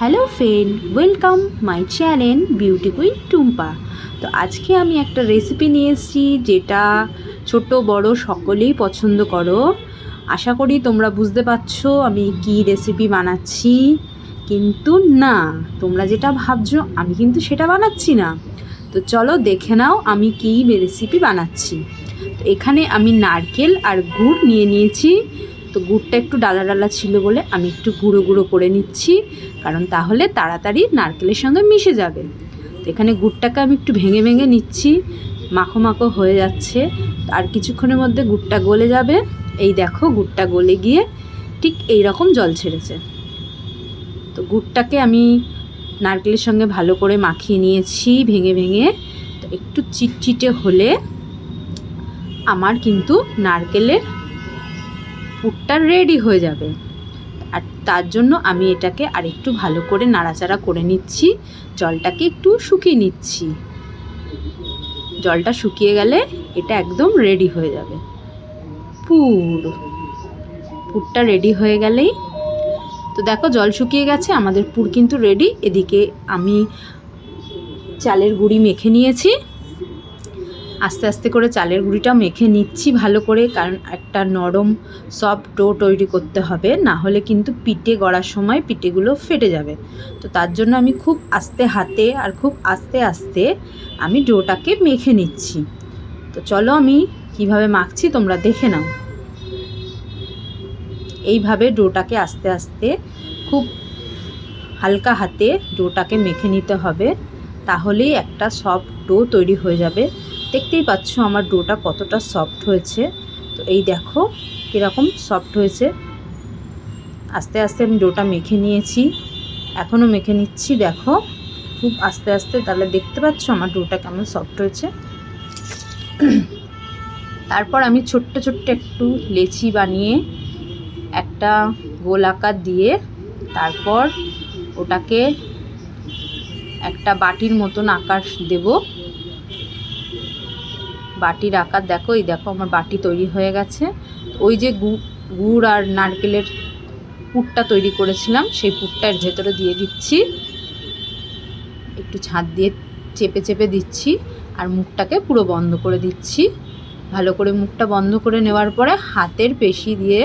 Hello friend, welcome my channel beauty queen Tumpa. তো আজকে আমি একটা রেসিপি নিয়ে এসেছি যেটা ছোট, বড় সকলেই পছন্দ করো। আশা করি তোমরা বুঝতে পারছ আমি কি রেসিপি বানাচ্ছি। কিন্তু না, তোমরা যেটা ভাবছ আমি কিন্তু সেটা বানাচ্ছি না। তো চলো দেখে নাও আমি কী রেসিপি বানাচ্ছি। তো এখানে আমি নারকেল আর গুড় নিয়ে নিয়েছি। তো গুড়টা একটু ডালা ডালা ছিল বলে আমি একটু গুঁড়ো গুঁড়ো করে নিচ্ছি, কারণ তাহলে তাড়াতাড়ি নারকেলের সঙ্গে মিশে যাবে। তো এখানে গুড়টাকে আমি একটু ভেঙে ভেঙে নিচ্ছি, মাখো মাখো হয়ে যাচ্ছে। আর কিছুক্ষণের মধ্যে গুড়টা গলে যাবে। এই দেখো, গুড়টা গলে গিয়ে ঠিক এই রকম জল ছেড়েছে। তো গুড়টাকে আমি নারকেলের সঙ্গে ভালো করে মাখিয়ে নিয়েছি ভেঙে ভেঙে। তো একটু চিটচিটে হলে আমার কিন্তু নারকেলের পুরটা রেডি হয়ে যাবে। আর তার জন্য আমি এটাকে আরেকটু ভালো করে নাড়াচাড়া করে নিচ্ছি। জলটাকে একটু শুকিয়ে নিচ্ছি। জলটা শুকিয়ে গেলে এটা একদম রেডি হয়ে যাবে। পুর। পুরটা রেডি হয়ে গেলেই তো দেখো জল শুকিয়ে গেছে, আমাদের পুর কিন্তু রেডি এদিকে আমি চালের গুঁড়ি মেখে নিয়েছি। আস্তে আস্তে করে চালের গুঁড়িটা মেখে নিচ্ছি ভালো করে, কারণ একটা নরম সফট ডো তৈরি করতে হবে, না হলে কিন্তু পিঠে গড়ার সময় পিঠেগুলো ফেটে যাবে। তো তার জন্য আমি খুব আস্তে হাতে আর খুব আস্তে আস্তে আমি ডোটাকে মেখে নিচ্ছি। তো চলো আমি কীভাবে মাখছি তোমরা দেখে নাও। এইভাবে ডোটাকে আস্তে আস্তে খুব হালকা হাতে ডোটাকে মেখে নিতে হবে, তাহলেই একটা সফট ডো তৈরি হয়ে যাবে। দেখতেই পাচ্ছ আমার ডোটা কতটা সফট হয়েছে। তো এই দেখো কীরকম সফট হয়েছে। আস্তে আস্তে আমি ডোটা মেখে নিয়েছি। এখনও মেখে নিচ্ছি, দেখো। খুব আস্তে আস্তে, তাহলে দেখতে পাচ্ছ আমার ডোটা কেমন সফট হয়েছে। তারপর আমি ছোট্ট ছোট্ট একটু লেচি বানিয়ে একটা গোল আকার দিয়ে তারপর ওটাকে একটা বাটির মতন আকার দেবো। বাটির আকার, দেখো, এই দেখো আমার বাটি তৈরি হয়ে গেছে। ওই যে গুড় আর নারকেলের পুরটা তৈরি করেছিলাম, সেই পুরটা এর ভেতরে দিয়ে দিচ্ছি। একটু ছাদ দিয়ে চেপে চেপে দিচ্ছি আর মুখটাকে পুরো বন্ধ করে দিচ্ছি। ভালো করে মুখটা বন্ধ করে নেওয়ার পরে হাতের পেশি দিয়ে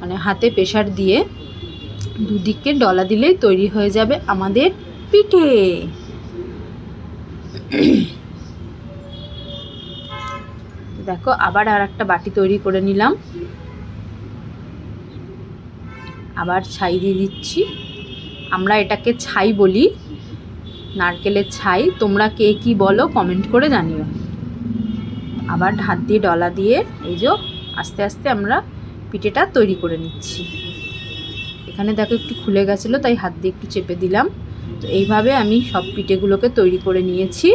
মানে হাতে প্রেশার দিয়ে দুদিকে ডলা দিলেই তৈরি হয়ে যাবে আমাদের পিঠে। দেখো, আবার আর একটা বাটি তৈরি করে নিলাম। আবার ছাই দিয়ে দিচ্ছি। আমরা এটাকে ছাই বলি, নারকেলের ছাই। তোমরা কে কি বলো কমেন্ট করে জানিও। আবার হাত দিয়ে ডলা দিয়ে এই যে আস্তে আস্তে আমরা পিঠেটা তৈরি করে নিচ্ছি। এখানে দেখো একটু খুলে গেছিল, তাই হাত দিয়ে একটু চেপে দিলাম। তো এইভাবে আমি সব পিঠেগুলোকে তৈরি করে নিয়েছি।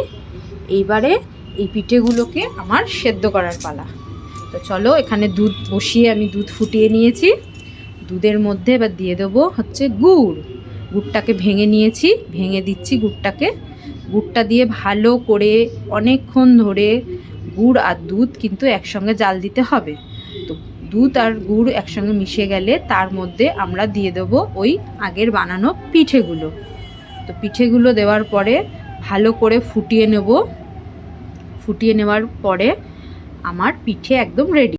এইবারে এই পিঠেগুলোকে আমার সেদ্ধ করার পালা। তো চলো এখানে দুধ বসিয়ে আমি দুধ ফুটিয়ে নিয়েছি। দুধের মধ্যে এবার দিয়ে দেবো হচ্ছে গুড়। গুড়টাকে ভেঙে নিয়েছি, ভেঙে দিচ্ছি গুড়টাকে। গুড়টা দিয়ে ভালো করে অনেকক্ষণ ধরে গুড় আর দুধ কিন্তু একসঙ্গে জাল দিতে হবে। তো দুধ আর গুড় একসঙ্গে মিশে গেলে তার মধ্যে আমরা দিয়ে দেবো ওই আগের বানানো পিঠেগুলো। তো পিঠেগুলো দেওয়ার পরে ভালো করে ফুটিয়ে নেব। ফুটিয়ে নেওয়ার পরে আমার পিঠে একদম রেডি